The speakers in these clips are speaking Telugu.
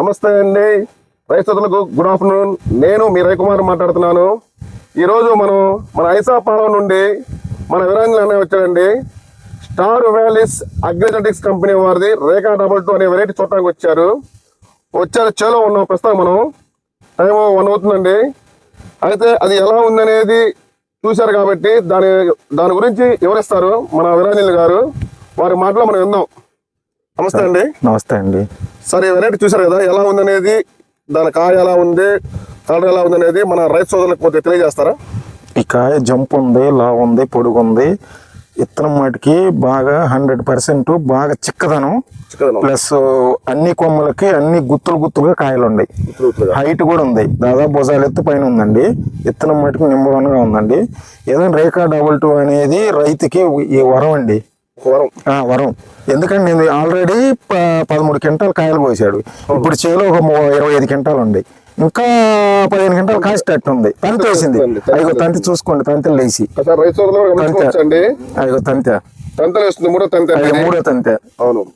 నమస్తే అండి. రైతులకు గుడ్ ఆఫ్టర్నూన్. నేను మీ రవికుమార్ మాట్లాడుతున్నాను. ఈరోజు మనం మన ఐసాపాలెం నుండి మన విరాంజన్ అనే వచ్చాడండి. స్టార్ వ్యాలీస్ అగ్రిజెటిక్స్ కంపెనీ వారిది రేఖా డబల్ టూ అనే వెరైటీ చూడటానికి వచ్చారు. వచ్చారు చేలో ఉన్నాం ప్రస్తుతం మనం. టైం వన్ అవుతుందండి. అయితే అది ఎలా ఉందనేది చూశారు కాబట్టి దాని దాని గురించి వివరిస్తారు మన విరాంజన్ గారు. వారి మాటలో మనం విందాం. నమస్తే అండి. నమస్తే అండి. సరే వెరైటీ చూసారు కదా ఎలా ఉందనేది దాని కాయ ఎలా ఉంది కలర్ ఎలా ఉంది అనేది మన రైతు సోదరులకు కొద్దిగా తెలియజేస్తారా? ఈ కాయ జంప్ ఉంది లావు ఉంది పొడుగు ఉంది. ఇత్తనం మటుకి బాగా హండ్రెడ్ పర్సెంట్ బాగా చిక్కదనం. ప్లస్ అన్ని కొమ్మలకి అన్ని గుత్తులు గుత్తులుగా కాయలు ఉన్నాయి. హైట్ కూడా ఉంది. దాదాపు భుజాలు ఎత్తు పైన ఉందండి. ఇత్తనం మటుకు నెంబర్ వన్గా ఉందండి. ఏదైనా రేఖా డబుల్ టూ అనేది రైతుకి ఈ వరం అండి. వరం. ఆ, వరం. ఎందుకంటే నేను ఆల్రెడీ పదమూడు క్వింటాలు కాయలు పోసాడు ఇప్పుడు చేలో ఒక ఇరవై ఐదు క్వింటాలు ఉంది. ఇంకా పదిహేను క్వింటాలు కాసేటట్టు ఉంది. తంతి వేసింది. అదిగో తంతి చూసుకోండి తంతలు లేచి. రైతు అదిగో తంతె. తంతలు వేస్తుంది మూడో తంత మూడో తంతె. అవును.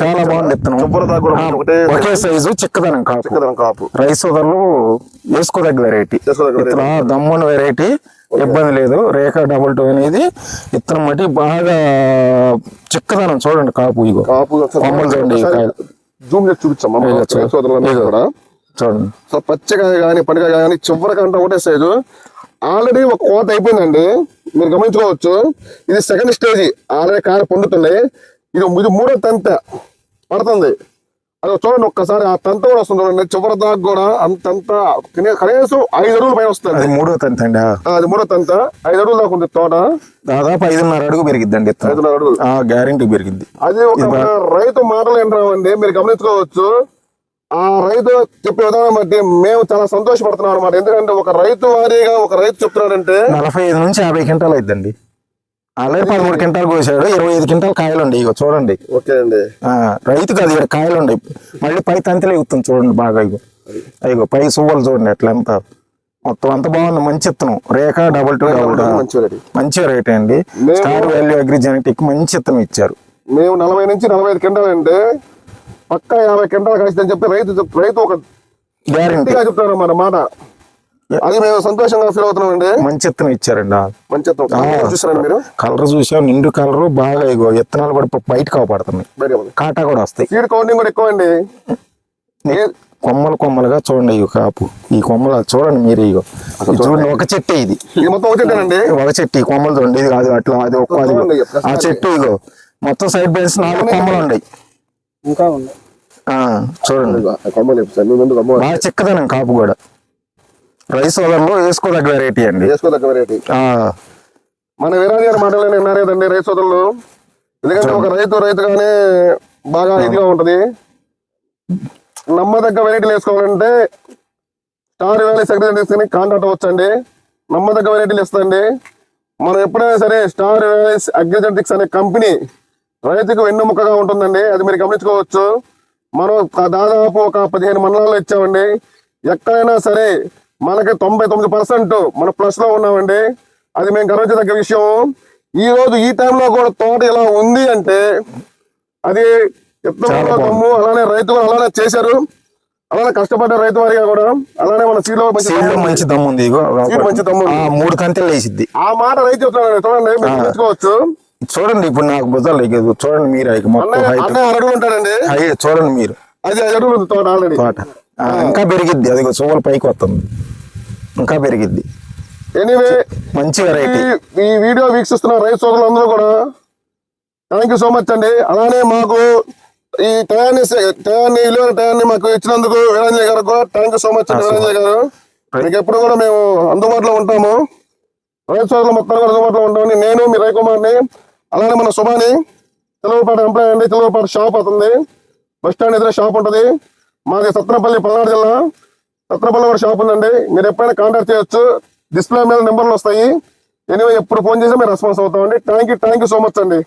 చాలా బాగుంది ఒకే సైజు చిక్కదనం కాపు. చిక్కదనం కాపు. రైస్ సోదరులు వేసుకోదగ్గ వెరైటీ దమ్మున వెరైటీ ఇబ్బంది లేదు. రేఖ డబుల్ టూ అనేది ఇత్తనం మట్టి బాగా చిక్కదనం చూడండి కాపు ఇగో. కాపు కొమ్మలు చూడండి కాయలు. జూమ్ చేసి చూపించాం. కూడా. చూడండి. సో పచ్చకాయ కానీ పండుగ కానీ చివరికంటే ఒకటే సైజు ఆల్రెడీ ఒక కోత అయిపోయిందండి. మీరు గమనించుకోవచ్చు. ఇది సెకండ్ స్టేజ్ ఆల్రెడీ కాయ పొందుతుంది ఇది ఇది మూడో తంత పడుతుంది. అది చూడండి ఒక్కసారి ఆ తంత కూడా వస్తుంది చూడండి. చివరి దాకా కూడా అంతంత కనీ- కనీసం ఐదు అడుగుల పైన వస్తుంది. అది మూడో తంతె అండి అది మూడో తంత. ఐదు అడుగుల దాకా ఉంది తోట. దాదాపు ఐదున్నర అడుగు పెరిగిద్దండి ఐదున్నర అడుగులు. ఆ గ్యారెంటీ పెరిగిద్ది. అది ఒక రైతు మాటలు ఏంటండి మీరు గమనించుకోవచ్చు. ఆ రైతు చెప్పే విధానం బట్టి మేము చాలా సంతోషపడుతున్నాం అనమాట ఎందుకంటే ఒక రైతు వారీగా ఒక రైతు చెప్తున్నాడంటే నలభై ఐదు నుంచి యాభై క్వింటాలు అయిద్దండి. అలాగే పదమూడు క్వింటాలు కోసాడు ఇరవై ఐదు క్వింటాలు కాయలు ఉండి ఇగో చూడండి. ఓకే అండి. ఆ, రైతుకు అది కాయలు ఉండి మళ్ళీ పై తంతలే ఎగుతుంది చూడండి బాగా ఇగో. ఇగో పై సువ్వలు చూడండి ఎట్లా అంతా మొత్తం అంత బాగుంది మంచి ఇత్తనం Rekha double two double two. మంచి రేట్. అండి. స్టార్ వాల్యూ అగ్రి జెనెటిక్ మంచి ఇత్తనం ఇచ్చారు. మేము నలభై నుంచి నలభై ఐదు క్వింటాలు అంటే పక్కా యాభై క్వింటాలు కాసిందని చెప్పి రైతు రైతు ఒక గ్యారెంటీ గట్టిగా చెప్తున్నారు అన్నమాట. మాట అది మేము సంతోషంగా ఫీల్ అవుతున్నాం అండి మంచి ఇత్తనం ఇచ్చారండి. మంచి చూసారండి మీరు? కలర్ చూసాం నిండు కలరు బాగా ఇగో ఇత్తనాలు కూడా బయట కాపాడుతున్నాయి కాటా కూడా వస్తాయి. సీడ్ కౌంటింగ్ కూడా ఎక్కువ అండి ఏ- కొమ్మలు కొమ్మలుగా చూడండి ఈ కాపు. ఈ కొమ్మలు చూడండి మీరు ఇగో. చూడండి ఒక చెట్టు ఇది. ఇది మొత్తం ఒకటేనండి ఒక చెట్టు ఈ కొమ్మలు చూడండి. ఇది కాదు అట్లా అది ఒక అది చూడండి, ఆ చెట్టు ఇగో. మొత్తం సైడ్ బెన్స్ నాలుగు కొమ్మలు ఉన్నాయి ఇంకా ఉంది ఆ, చూడండి. కొమ్మలు చెప్తాను మీ ముందు కొమ్మ బాగా చిక్కదనం కాపు కూడా. రైస్ సోదరులో వేసుకోదగ్గ వెరైటీ అండి. వేసుకోదగ్గ వెరైటీ మన వీరాజు గారి మాటలు విన్నారు కదండి రైతు సోదరులు ఎందుకంటే ఒక రైతు రైతుగానే బాగా ఇదిగా ఉంటది. నమ్మదగ్గ వెరైటీలు వేసుకోవాలంటే స్టార్ వ్యాలీ సెక్రటరీ కాంటాక్ట్ అవ్వచ్చండి. నమ్మదగ్గ వెరైటీలు ఇస్తండి మనం ఎప్పుడైనా సరే స్టార్ వ్యాలీ అగ్రిజెంటిక్స్ అనే కంపెనీ రైతుకు వెన్నుముక్కగా ఉంటుందండి. అది మీరు గమనించుకోవచ్చు. మనం దాదాపు ఒక పదిహేను మండలాల్లో ఇచ్చామండి. ఎక్కడైనా సరే మనకి తొంభై తొమ్మిది పర్సెంట్ మన ప్లస్లో ఉన్నామండి. అది మేము గర్వించదగ్గ విషయం. ఈ రోజు ఈ టైంలో కూడా తోట ఇలా ఉంది అంటే అది ఎత్తులో దమ్ము అలానే రైతు అలానే చేశారు. అలానే కష్టపడ్డ రైతు వారిగా కూడా అలానే మన సీలో మంచి దమ్ము ఉంది. మంచి దమ్ము మూడు కంతెలు వేసిద్ది ఆ మాట రైతు చెప్తున్నాడు చూడండి మీరు చూడండి ఇప్పుడు నాకు భుజాలు చూడండి మీరు ఉంటాడండి. హైట్ చూడండి మీరు. అది అడుగులు తోట ఆల్రెడీ తోట. ఇంకా పెరిగిద్ది అది సువ్వల పైకి వస్తుంది. ఇంకా పెరిగిద్ది. ఎనీవే మంచి వెరైటీ ఈ వీడియో వీక్షిస్తున్న రైతు సోదరులందరూ కూడా థ్యాంక్ యూ సో మచ్ అండి. అలానే మాకు ఈ టయాన్ని టయాన్ని విలువైన టయాన్ని మాకు ఇచ్చినందుకు వీరంజయ్ గారు కూడా థ్యాంక్ యూ సో మచ్ అండి వీరంజయ్ గారు. మీకు ఎప్పుడు కూడా మేము అందుబాటులో ఉంటాము. రైతు సోదరులు మొత్తం కూడా అందుబాటులో ఉంటామని నేను మీ రవికుమార్ని అలానే మన సుభాని తెలుగుపాటి ఎంప్లాయ్ అండి. తెలుగుపాటి షాప్ అవుతుంది బస్ స్టాండ్ ఎదురు షాప్ ఉంటుంది. మాది సత్రపల్లి పల్నాడు జిల్లా. సత్రపల్లి కూడా షాప్ ఉందండి. మీరు ఎప్పుడైనా కాంటాక్ట్ చేయొచ్చు. డిస్ప్లే మీద నెంబర్లు వస్తాయి. ఎనివే ఎప్పుడు ఫోన్ చేసినా మేము response అవుతామండి. Thank you thank you so much అండి.